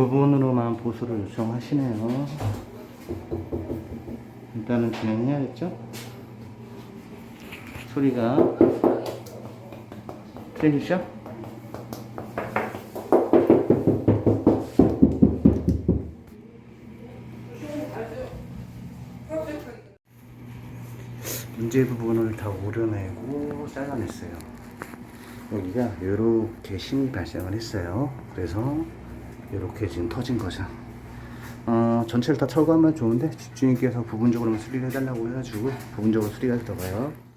부분으로만 보수를 요청하시네요. 일단은 진행해야겠죠? 소리가 들리시죠? 문제 부분을 다 오려내고 잘라냈어요. 여기가 이렇게 심이 발생을 했어요. 그래서 이렇게 지금 터진 거죠. 어, 전체를 다 철거하면 좋은데 집주인께서 부분적으로만 수리를 해달라고 해가지고 부분적으로 수리가 들어가요.